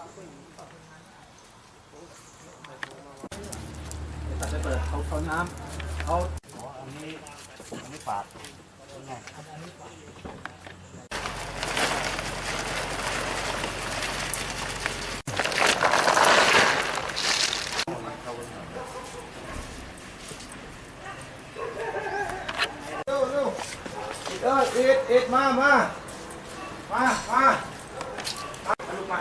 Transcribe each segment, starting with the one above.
ตัดไปเปิดเอาเอาน้ำเอาอันนี้อันนี้ปาดง่ายเร็วเร็วเออเอ็ดเอ็ดมา มา มา มา มาลูกมา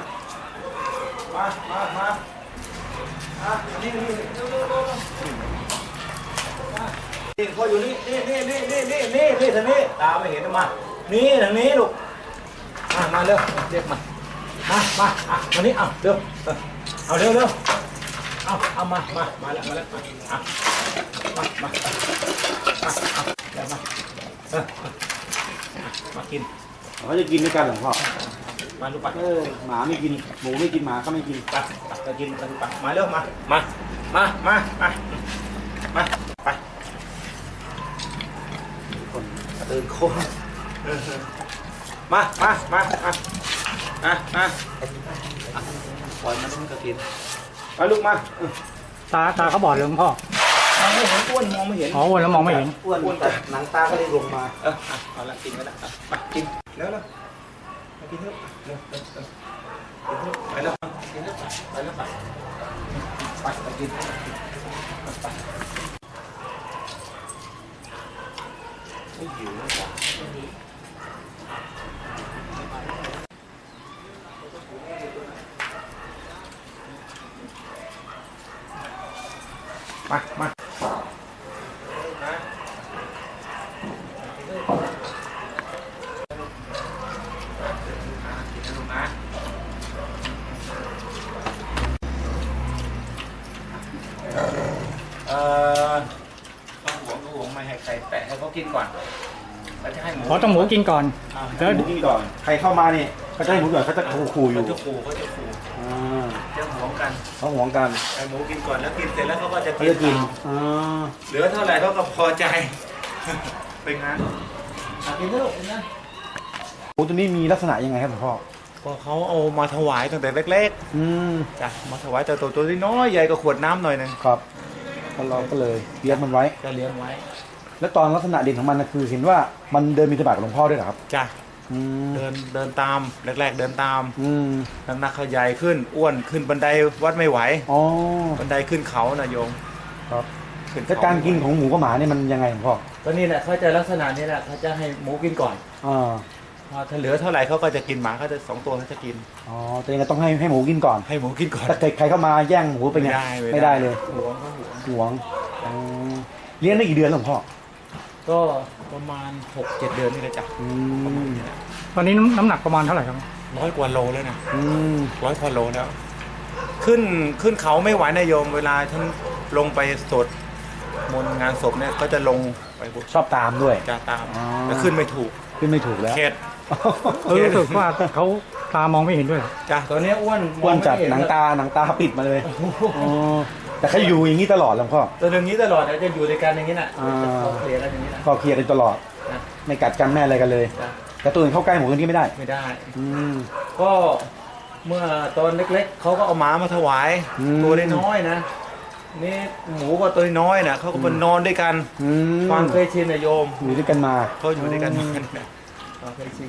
มามามาอะนี่นี่นี่พออยู่นี่นี่นี่นี่นี่นี่นี่นี่ทางนี้ตาไม่เห็นมา นี่ทางนี้ลูกมามาเร็วเรียกมามามาอะมานี่เอาเร็วเอาเร็วเร็วเอาเอามามามาแล้วมาแล้วมาอะมามามาเอาเดี๋ยวมาเออมากินเขาจะกินด้วยกันเหรอพ่อ มาลูกปัดเออหมาไม่กิน หมูไม่กินหมาก็ไม่กินปัดปัดไปกินไปลูกปัดมาเร็วมามามามามามาไปคนตื่นโคนมามามามามามาปล่อยมันมันก็กินไปลูกมาเออตาตาเขาบอดเลยหลวงพ่อมองไม่เห็นอ้วนมองไม่เห็นอ๋อวนแล้วมองไม่เห็นอ้วนแต่หนังตาก็เลยลงมาเอออะเอาละกินกันละอะมากินแล้วแล้ว kiến thức được được được kiến thức phải lớp kiến thức phải lớp phải phải phải kiến thức cái gì nó cả Bye, bye. เอ่อต้องหวงก็หวงไม่ให้ใครแตะให้เขากินก่อนแล้วจะให้หมูขอต้องหมูกินก่อน อ่าแล้วหมูกินก่อน ใครเข้ามาเนี่ยเขาจะให้หมูก่อนเขาจะขู่ๆอยู่เขาจะขู่เขาจะขู่อ่าจะหวงกันเขาหวงกันให้หมูกินก่อนแล้วกินเสร็จแล้วเขาก็จะเขากินจะกินตามอ่าเหลือเท่าไหร่เขาก็พอใจ เป็นงั้นอะกินเถอะกินนะ หมูตัวนี้มีลักษณะยังไงครับหลวงพ่อก็เขาเอามาถวายตั้งแต่เล็กอืมๆจ้ะมาถวายแต่ตัวตัวน้อยๆใหญ่กว่าขวดน้ำหน่อยหนึงครับ ก็เราก็เลยเลี้ยงมันไว้จะเลี้ยงไว้แล้วตอนลักษณะเด่นของมันนะคือเห็นว่ามันเดินมีตบาทกับหลวงพ่อด้วยเหรอครับจ้ะอืมเดินเดินตามแรก ๆ เดินตามอืมน้ำหนักเขาใหญ่ขึ้นอ้วนขึ้นบันไดวัดไม่ไหว อ๋อบันไดขึ้นเขานะโยมครับขึ้นแล้วเขการกินของหมูกับหมาเนี่ยมันยังไงหลวงพ่อก็นี่แหละเขาจะลักษณะนี้แหละเขาจะให้หมูกินก่อน อ่าพอ ถ้าเหลือเท่าไหร่เขาก็จะกินหมาเขาจะสองตัวเขาจะกิน อ๋อแต่ยังไงต้องให้ให้หมูกินก่อน ให้หมูกินก่อน ถ้าใครใครเข้ามาแย่งหมูไปไงไม่ได้เลยหวงเขาหวงหวงอ๋อเลี้ยงได้กี่เดือนแล้วหลวงพ่อก็ประมาณหกเจ็ดเดือนนี่แหละจ้ะอืมตอนนี้น้ำน้ำหนักประมาณเท่าไหร่ครับ ร้อยกว่าโลแล้วนะอืมร้อยกว่าโลแล้ว ขึ้นขึ้นเขาไม่ไหวนะโยม เวลาท่านลงไปสวดมนต์งานศพเนี่ยก็จะลงไปบุชอบตามด้วย จะตามอ๋อ แต่ขึ้นไม่ถูกขึ้นไม่ถูกแล้ว เข็ด เออรู้สึกว่าเขาตามองไม่เห็นด้วยจ้ะตัวเนี้ยอ้วนอ้วนจัดมอไม่หนังเตาหนังตาปิดมาเลยอ๋อแต่เขาอยู่อย่างนี้ตลอดหลวงพ่อตัวอย่างนี้ตลอดนะจะอยู่ด้วยกันอย่างนี้น่ะอ่าเขาเคลียร์กันอย่างนี้นะก็เคลียร์กันตลอดนะไม่กัดกันแม่อะไรกันเลยจ้ะแต่ตัวอื่นเข้าใกล้หมูตัวนี้ไม่ได้ไม่ได้อืมก็เมื่อตอนเล็กๆเขาก็เอาหมามาถวายอืมตัวน้อยๆนะนี่หมูก็ตัวน้อยนะเขาก็มานอนด้วยกันอืมความเคยชินนะโยมอยู่ด้วยกันมาเขาอยู่ด้วยกัน 好，可以进